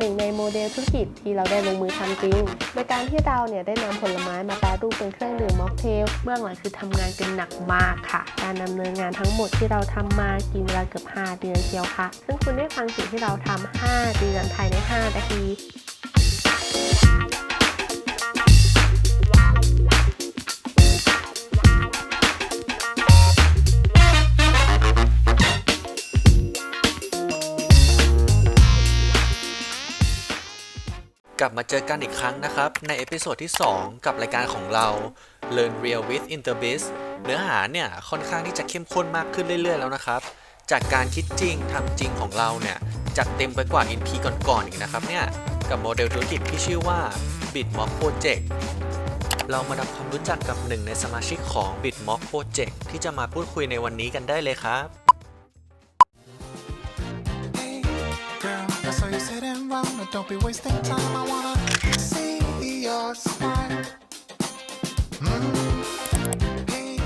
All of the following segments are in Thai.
หนึ่งในโมเดลธุรกิจที่เราได้ลงมือทำจริง โดยการที่เราเนี่ยได้นำผลไม้มาแปรรูปเป็นเครื่องดื่มม็อกเทล เบื้องหลังคือทำงานกันหนักมากค่ะ การดำเนินงานทั้งหมดที่เราทำมากินเวลาเกือบ 5 เดือนเชียวค่ะ ซึ่งคุณได้ฟังสิ่งที่เราทำ5เดือนภายใน 5 นาที ลับมาเจอกันอีกครั้งนะครับ ในเอพิโซดที่ 2 กับรายการของเรา Learn Real with Interbiz เนื้อหาเนี่ยค่อนข้างที่จะเข้มข้นมากขึ้นเรื่อย ๆ แล้วนะครับ จากการคิดจริงทำจริงของเราเนี่ยจัดเต็มไปกว่า NP ก่อนๆอีกนะครับเนี่ยกับโมเดลธุรกิจที่ชื่อว่า Bitmock Project เรามาทำความรู้จักกับหนึ่งในสมาชิกของ Bitmock Project ที่จะมาพูดคุยในวันนี้กันได้เลยครับ saw you sitting round, but don't be wasting time. I wanna see your smile. Mm. Hey,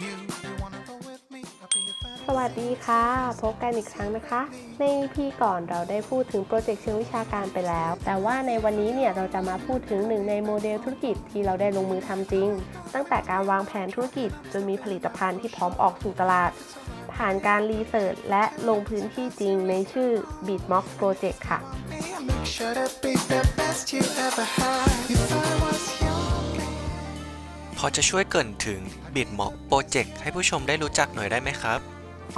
you, you wanna go with me? I'll be your สวัสดีค่ะ พบกันอีกครั้งนะคะ ใน EP ก่อนเราได้พูดถึงโปรเจกต์เชิงวิชาการไปแล้ว แต่ว่าในวันนี้เนี่ยเราจะมาพูดถึงหนึ่งในโมเดลธุรกิจที่เราได้ลงมือทำจริง ตั้งแต่การวางแผนธุรกิจจนมีผลิตภัณฑ์ที่พร้อมออกสู่ตลาด่านการรีเสิร์ชและลงพื้นที่จริงในชื่อ Beatbox Project ค่ะ พอจะช่วยเกินถึง Beatbox Project ให้ผู้ชมได้รู้จักหน่อยได้ไหมครับ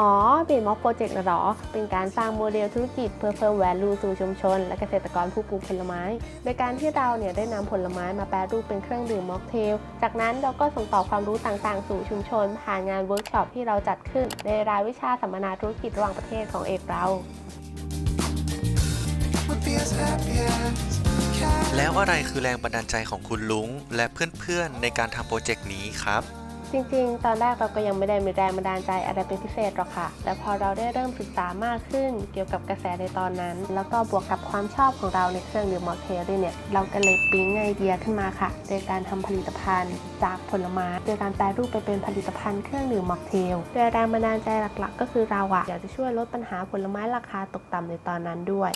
อ๋อ Beatmox Project น่ะเหรอ เป็นการสร้างโมเดลธุรกิจเพื่อเพิ่ม value สู่ชุมชน และเกษตรกรผู้ปลูกผลไม้ โดยการที่เราเนี่ยได้นำผลไม้มาแปรรูปเป็นเครื่องดื่มม็อกเทล จากนั้นเราก็ส่งต่อความรู้ต่างๆ สู่ชุมชน ผ่านงานเวิร์กช็อปที่เราจัดขึ้น ในรายวิชาสัมมนาธุรกิจระหว่างประเทศของเอกเรา แล้วอะไรคือแรงบันดาลใจของคุณลุงและเพื่อนๆในการทำโปรเจกต์นี้ครับ จริงๆ ตอนแรกเราก็ยังไม่ได้มีแรงบันดาลใจอะไรเป็นพิเศษหรอกค่ะ แต่พอเราได้เริ่มศึกษามากขึ้นเกี่ยวกับกระแสในตอนนั้น แล้วก็บวกกับความชอบของเราในเครื่องดื่มมอคเทลด้วยเนี่ย เราก็เลยปิ๊งไอเดียขึ้นมาค่ะ โดยการทำผลิตภัณฑ์ จากผลไม้โดยการแปรรูปไปเป็นผลิตภัณฑ์เครื่องดื่มมอคเทลโดยแรงบันดาลใจหลักๆ ก็คือเราอะอยากจะช่วยลดปัญหาผลไม้ราคาตกต่ำในตอนนั้นด้วย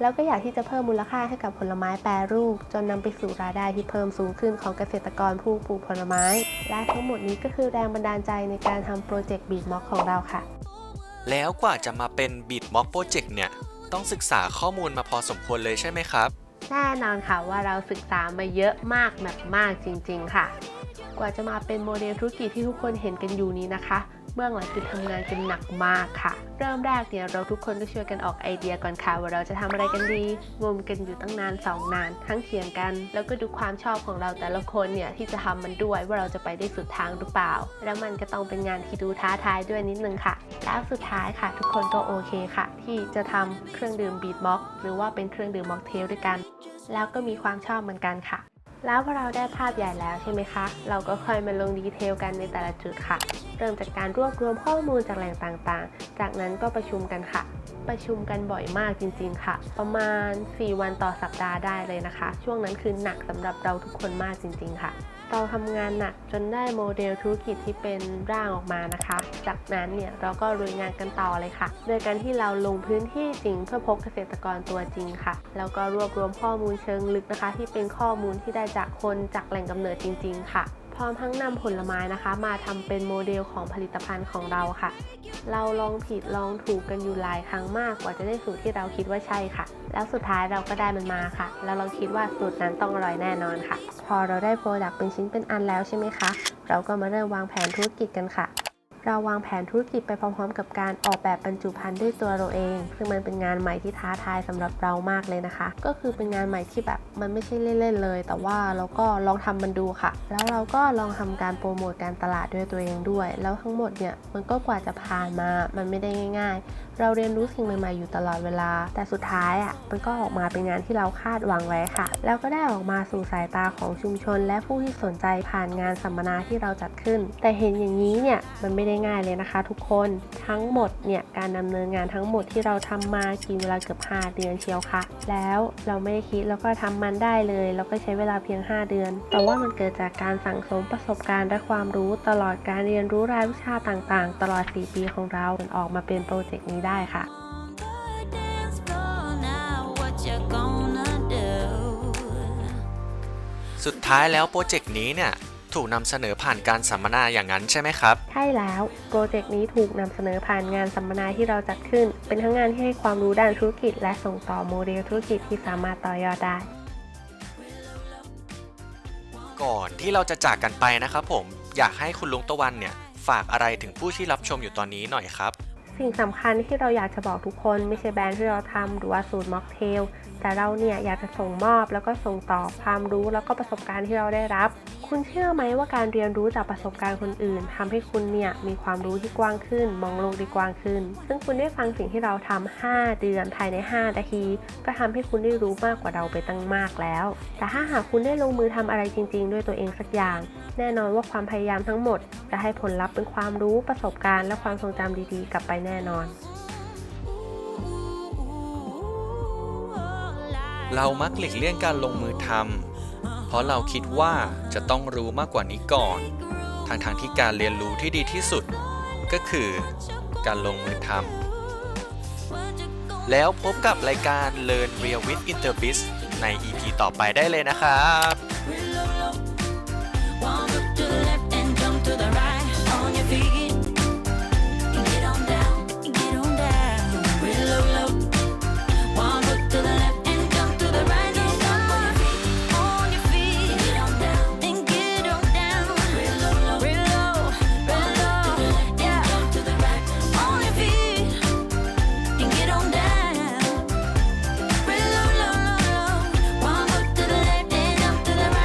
แล้วก็อยากที่จะเพิ่มมูลค่าให้กับผลไม้แปรรูป จนนำไปสู่รายได้ที่เพิ่มสูงขึ้นของเกษตรกรผู้ปลูกผลไม้ และทั้งหมดนี้ก็คือแรงบันดาลใจในการทำโปรเจกต์บีทม็อกของเราค่ะ แล้วกว่าจะมาเป็น Bitmock Project เนี่ย ต้องศึกษาข้อมูลมาพอสมควรเลยใช่ไหมครับ แน่นอนค่ะว่าเราศึกษามาเยอะมากแบบมากจริง ๆ ค่ะ กว่าจะมาเป็นโมเดลธุรกิจที่ทุกคนเห็นกันอยู่นี้นะคะ เบื้องหลังคือทำงานกันหนักมากค่ะ เริ่มแรกเนี่ยเราทุกคนก็ช่วยกันออกไอเดียก่อนค่ะ ว่าเราจะทำอะไรกันดีงมกันอยู่ตั้งนานสองนาน ทั้งเถียงกัน แล้วก็ดูความชอบของเราแต่ละคนเนี่ยที่จะทำมันด้วยว่าเราจะไปได้สุดทางหรือเปล่า แล้วมันก็ต้องเป็นงานที่ดูท้าทายด้วยนิดนึงค่ะ แล้วสุดท้ายค่ะ ทุกคนก็โอเคค่ะ ที่จะทำเครื่องดื่มบีทม็อกหรือว่าเป็นเครื่องดื่มม็อกเทลด้วยกัน แล้วก็มีความชอบเหมือนกันค่ะ แล้วพอเราได้ภาพใหญ่แล้วใช่ไหมคะ เราก็ค่อยมาลงดีเทลกันในแต่ละจุดค่ะ เริ่มจากการรวบรวมข้อมูลจากแหล่งต่างๆ จากนั้นก็ประชุมกันค่ะ ประชุมกันบ่อยมากจริง ๆ ค่ะ ประมาณ 4 วันต่อสัปดาห์ได้เลยนะคะ ช่วงนั้นคือหนักสำหรับเราทุกคนมากจริง ๆ ค่ะ เราทำงานหนักจนได้โมเดลธุรกิจที่เป็นร่างออกมานะคะ จากนั้นเนี่ยเราก็ลุยงานกันต่อเลยค่ะ โดยการที่เราลงพื้นที่จริงเพื่อพบเกษตรกรตัวจริงค่ะ แล้วก็รวบรวมข้อมูลเชิงลึกนะคะ ที่เป็นข้อมูลที่ได้จากคนจากแหล่งกำเนิดจริง ๆ ค่ะ พร้อมทั้งนำผลไม้นะคะ มาทำเป็นโมเดลของผลิตภัณฑ์ของเราค่ะ เราลองผิดลองถูกกันอยู่หลายครั้งมากกว่าจะได้สูตรที่เราคิดว่าใช่ค่ะ แล้วสุดท้ายเราก็ได้มันมาค่ะ แล้วเราคิดว่าสูตรนั้นต้องอร่อยแน่นอนค่ะ พอเราได้โปรดักต์เป็นชิ้นเป็นอันแล้วใช่ไหมคะ เราก็มาเริ่มวางแผนธุรกิจกันค่ะ เราวางแผนธุรกิจไปพร้อมๆ กับการออกแบบบรรจุภัณฑ์ด้วยตัวเราเอง ซึ่งมันเป็นงานใหม่ที่ท้าทายสำหรับเรามากเลยนะคะ ก็คือเป็นงานใหม่ที่แบบมันไม่ใช่เล่นๆเลย แต่ว่าเราก็ลองทำมันดูค่ะ แล้วเราก็ลองทำการโปรโมทการตลาดด้วยตัวเองด้วย แล้วทั้งหมดเนี่ยมันก็กว่าจะผ่านมา มันไม่ได้ง่าย ๆเราเรียนรู้สิ่งใหม่ๆอยู่ตลอดเวลา แต่สุดท้ายอะมันก็ออกมาเป็นงานที่เราคาดหวังไว้ค่ะ แล้วก็ได้ออกมาสู่สายตาของชุมชน และผู้ที่สนใจผ่านงานสัมมนาที่เราจัดขึ้น แต่เห็นอย่างนี้เนี่ยมันไม่ได้ง่ายเลยนะคะ ทุกคนทั้งหมดเนี่ยการดำเนินงานทั้งหมดที่เราทำมากินเวลาเกือบ 5 เดือนเชียวค่ะ แล้วเราไม่ได้คิดแล้วก็ทำมันได้เลยแล้วก็ใช้เวลาเพียง 5 เดือน แต่ว่ามันเกิดจากการสั่งสมประสบการณ์และความรู้ตลอดการเรียนรู้รายวิชาต่างๆ ตลอด 4 ปีของเราจนออกมาเป็นโปรเจกต์นี้ได้ค่ะสุดท้ายแล้วโปรเจกต์นี้เนี่ยถูกนำเสนอผ่านการสัมมนาอย่างนั้นใช่ไหมครับ ใช่แล้วโปรเจกต์นี้ถูกนำเสนอผ่านงานสัมมนาที่เราจัดขึ้น เป็นทั้งงานที่ให้ความรู้ด้านธุรกิจ และส่งต่อโมเดลธุรกิจที่สามารถต่อยอดได้ ก่อนที่เราจะจากกันไปนะครับผมอยากให้คุณลุงตะวันเนี่ยฝากอะไรถึงผู้ที่รับชมอยู่ตอนนี้หน่อยครับ สิ่งสำคัญที่เราอยากจะบอกทุกคน ไม่ใช่แบรนด์ที่เราทำหรือว่าสูตรม็อกเทล แต่เราเนี่ยอยากจะส่งมอบแล้วก็ส่งต่อความรู้แล้วก็ประสบการณ์ที่เราได้รับ คุณเชื่อไหมว่าการเรียนรู้จากประสบการณ์คนอื่นทำให้คุณเนี่ยมีความรู้ที่กว้างขึ้น มองโลกได้กว้างขึ้น ซึ่งคุณได้ฟังสิ่งที่เราทำ5เดือนภายใน 5 นาที ก็ทำให้คุณได้รู้มากกว่าเราไปตั้งมากแล้ว แต่ถ้าหากคุณได้ลงมือทำอะไรจริง ๆ ด้วยตัวเองสักอย่าง แน่นอนว่าความพยายามทั้งหมด จะให้ผลลัพธ์เป็นความรู้ประสบการณ์ และความทรงจำดีๆ กลับไปแน่นอน เรามักหลีกเลี่ยงการลงมือทำเพราะเราคิดว่าจะต้องรู้มากกว่านี้ก่อน ทางทางที่การเรียนรู้ที่ดีที่สุด ก็คือ การลงมือทำแล้วพบกับรายการ Learn Real with Interbiz ใน EP ต่อไปได้เลยนะครับ